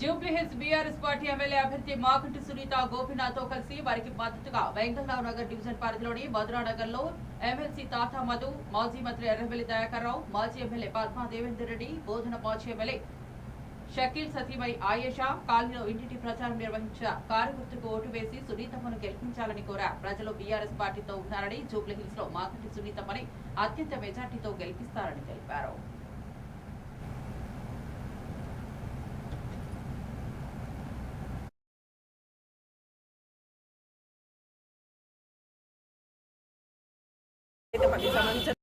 Jubilee Hills BRS party MLA అభ్యర్థి మాకంటి సునీత గోపినాథ్తో కలిసి వారికి మద్దతుగా వెంకటరావు నగర్ డివిజన్ పరిధిలోని మధురానగర్లో ఎమ్మెల్సీ తాతా మధు మాజీ మంత్రి ఎర్రబెల్లి దయాకర్ రావు మాజీ ఎమ్మెల్యే పద్మా దేవేందర్ రెడ్డి బోధన మాజీ ఎమ్మెల్యే షకీల్ సతీమై ఆయేషా కాలనీలో ఇంటింటి ప్రచారం నిర్వహించిన కార్యకర్తకు ఓటు వేసి సునీతమ్మను గెలిపించాలని కోరారు ప్రజలు బీఆర్ఎస్ పార్టీతో ఉన్నారని జూబ్లీహిల్స్లో మాకంటి సునీతమ్మని అత్యంత మెజార్టీతో గెలిపిస్తారని తెలిపారు. అయితే పది సంవత్సరాలు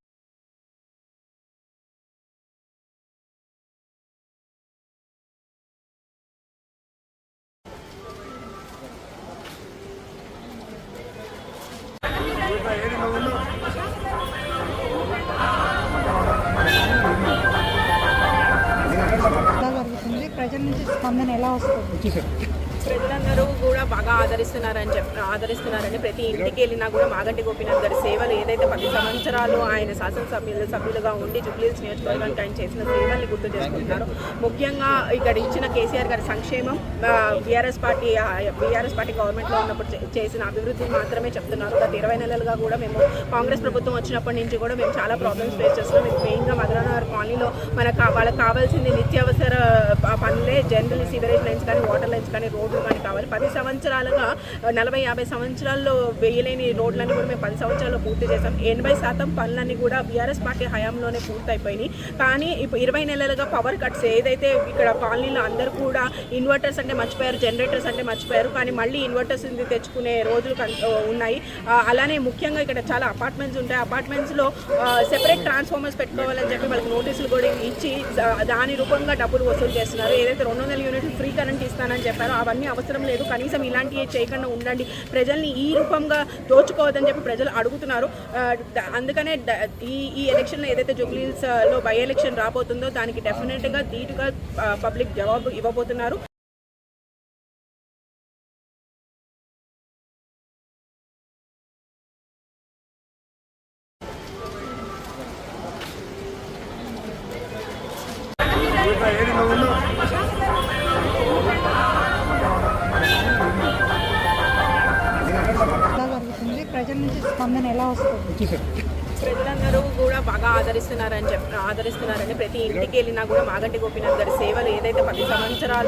ఎలా జరుగుతుంది ప్రజల నుంచి స్పందన ఎలా వస్తుంది? ప్రజలందరూ కూడా బాగా ఆదరిస్తున్నారని చెప్ ఆదరిస్తున్నారని ప్రతి ఇంటికి వెళ్ళినా కూడా మాగంటి గోపీనాథ్ గారి సేవలు ఏదైతే పది సంవత్సరాలు ఆయన శాసనసభ్యులు సభ్యులుగా ఉండి జుబ్లీస్ నియోజకవర్గానికి ఆయన చేసిన సేవల్ని గుర్తు చేసుకుంటున్నారు. ముఖ్యంగా ఇక్కడ ఇచ్చిన కేసీఆర్ గారి సంక్షేమం బీఆర్ఎస్ పార్టీ బీఆర్ఎస్ పార్టీ గవర్నమెంట్లో ఉన్నప్పుడు చే- చేసిన అభివృద్ధిని మాత్రమే చెప్తున్నారు. గత ఇరవై నెలలుగా కూడా మేము కాంగ్రెస్ ప్రభుత్వం వచ్చినప్పటి నుంచి కూడా మేము చాలా ప్రాబ్లమ్స్ ఫేస్ చేస్తున్నాం. ఇది మెయిన్గా మధురనగర్ కాలనీలో మనకు వాళ్ళకి కావాల్సింది నిత్యావసర పనులే జనరల్ సివరేజ్ లైన్స్ కానీ వాటర్ లైన్స్ కానీ రోడ్ కానీ కావాలి. పది సంవత్సరాలుగా నలభై యాభై సంవత్సరాల్లో వేయలేని రోడ్లన్నీ కూడా మేము పది సంవత్సరాల్లో పూర్తి చేసాం ఎనభై శాతం పనులన్నీ కూడా బీఆర్ఎస్ పార్టీ హయాంలోనే పూర్తయిపోయినాయి. కానీ ఇప్పుడు ఇరవై నెలలుగా పవర్ కట్స్ ఏదైతే ఇక్కడ కాలనీలో అందరూ కూడా ఇన్వర్టర్స్ అంటే మర్చిపోయారు జనరేటర్స్ అంటే మర్చిపోయారు కానీ మళ్ళీ ఇన్వర్టర్స్ తెచ్చుకునే రోజులు ఉన్నాయి. అలానే ముఖ్యంగా ఇక్కడ చాలా అపార్ట్మెంట్స్ ఉంటాయి. అపార్ట్మెంట్స్లో సెపరేట్ ట్రాన్స్ఫార్మర్స్ పెట్టుకోవాలని చెప్పి వాళ్ళకి నోటీసులు కూడా ఇచ్చి దాని రూపంగా డబ్బులు వసూలు చేస్తున్నారు. ఏదైతే రెండు వందల యూనిట్లు ఫ్రీ కరెంట్ ఇస్తానని చెప్పారో అవన్నీ అవసరం లేదు కనీసం ఇలాంటివి చేయకుండా ఉండండి ప్రజల్ని ఈ రూపంగా దోచుకోవద్దని చెప్పి ప్రజలు అడుగుతున్నారు అందుకనే ఈ ఈ ఎలక్షన్లో ఏదైతే జూబ్లీస్లో బై ఎలక్షన్ రాబోతుందో దానికి డెఫినెట్గా ధీటుగా పబ్లిక్ జవాబు ఇవ్వబోతున్నారు ఎలా ప్రజల నుంచి స్పందన ఎలా వస్తుంది? ప్రజలందరూ కూడా బాగా ఆదరిస్తున్నారని చెప్ ఆదరిస్తున్నారని ప్రతి ఇంటికి వెళ్ళినా కూడా మాగంటి గోపీనాథ్ గారి సేవలు ఏదైతే పది సంవత్సరాలు